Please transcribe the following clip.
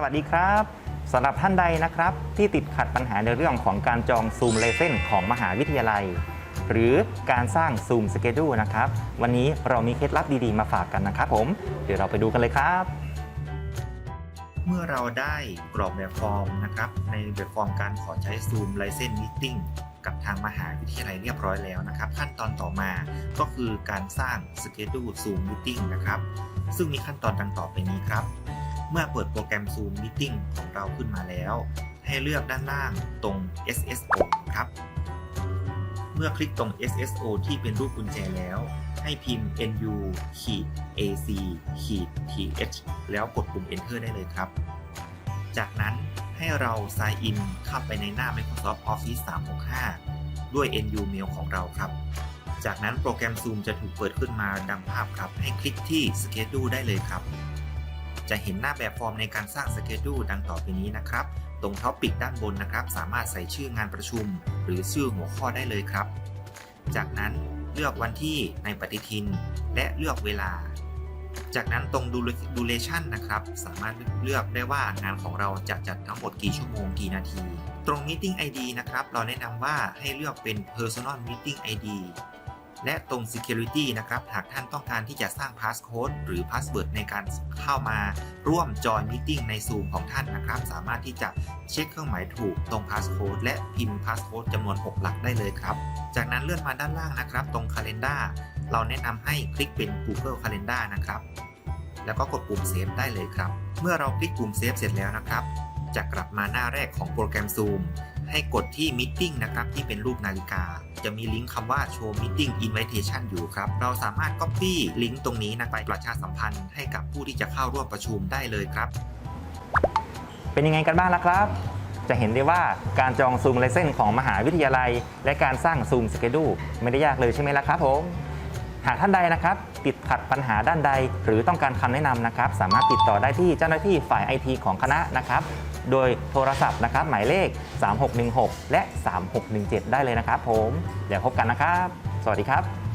สวัสดีครับสำหรับท่านใดนะครับ ที่ติดขัดปัญหาในเรื่องของการจองซูมเลเซนของมหาวิทยาลัย หรือการสร้างซูมสเกดูนะครับ วันนี้เรามีเคล็ดลับดีๆ มาฝากกันนะครับผมเดี๋ยวเราไปดูกันเลยครับ เมื่อเราได้กรอกแบบฟอร์มนะครับ ในแบบฟอร์มการขอใช้ Zoom License Meeting กับทางมหาวิทยาลัยเรียบร้อยแล้วนะครับ ขั้นตอนต่อมาก็คือการสร้าง Schedule Zoom Meeting นะครับ ซึ่งมีขั้นตอนดังต่อไปนี้ครับ เมื่อเปิดโปรแกรม Zoom Meeting ของเราขึ้นมาแล้ว ให้เลือกด้านล่างตรง SSO ครับ เมื่อคลิกตรง SSO ที่เป็นรูปกุญแจแล้ว ให้พิมพ์ nu ac th แล้วกดปุ่ม enter ได้เลยครับ จากนั้นให้เรา sign in เข้าไปในหน้า Microsoft Office 365 ด้วย nu mail ของเราครับจากนั้นโปรแกรม Zoom จะถูกเปิดขึ้นมาดังภาพครับ ให้คลิกที่ schedule ได้เลยครับ จะเห็นหน้าแบบฟอร์มในการสร้าง schedule ดังต่อไปนี้นะครับ ตรงท็อปิกด้านบนนะครับ สามารถใส่ชื่องานประชุม หรือชื่อหัวข้อได้เลยครับ จากนั้นเลือกวันที่ในปฏิทิน และเลือกเวลา จากนั้นตรง duration นะครับ สามารถเลือกได้ว่างานของเราจะจัดทั้งหมดกี่ชั่วโมงกี่นาที ตรง meeting ID นะครับ เราแนะนำว่าให้เลือกเป็น personal meeting ID และตรง security นะครับ หากท่านต้องการที่จะสร้าง passcode หรือ password ในการเข้ามาร่วมจอย meeting ใน Zoom ของท่านนะครับ สามารถที่จะเช็คเครื่องหมายถูกตรง passcode และพิมพ์ passcode จำนวน 6 หลักได้เลยครับ จากนั้นเลื่อนมาด้านล่างนะครับ ตรง calendar เราแนะนำให้คลิกเป็น Google Calendar นะครับ แล้วก็กดปุ่ม Save ได้เลยครับ เมื่อเราคลิกปุ่ม Save เสร็จแล้วนะครับ จะกลับมาหน้าแรกของโปรแกรม Zoom ให้กดที่ Meeting นะครับ ที่เป็นรูปนาฬิกา จะมีลิงก์คำว่า Show Meeting Invitation อยู่ครับ เราสามารถ Copy ลิงก์ตรงนี้นะไปประชาสัมพันธ์ให้กับผู้ที่จะเข้าร่วมประชุมได้เลยครับ เป็นยังไงกันบ้างล่ะครับ จะเห็นได้ว่าการจองซูมเลเซนของมหาวิทยาลัย และการสร้างซูมสเกดูไม่ได้ยากเลยใช่ไหมล่ะครับผม หากท่านใดนะครับ ติดขัดปัญหาด้านใด หรือต้องการคำแนะนำนะครับ สามารถติดต่อได้ที่เจ้าหน้าที่ฝ่ายไอทีของคณะนะครับ โดยโทรศัพท์นะครับ หมายเลข 3616 และ 3617 ได้เลยนะครับผมเดี๋ยวพบกันนะครับ สวัสดีครับ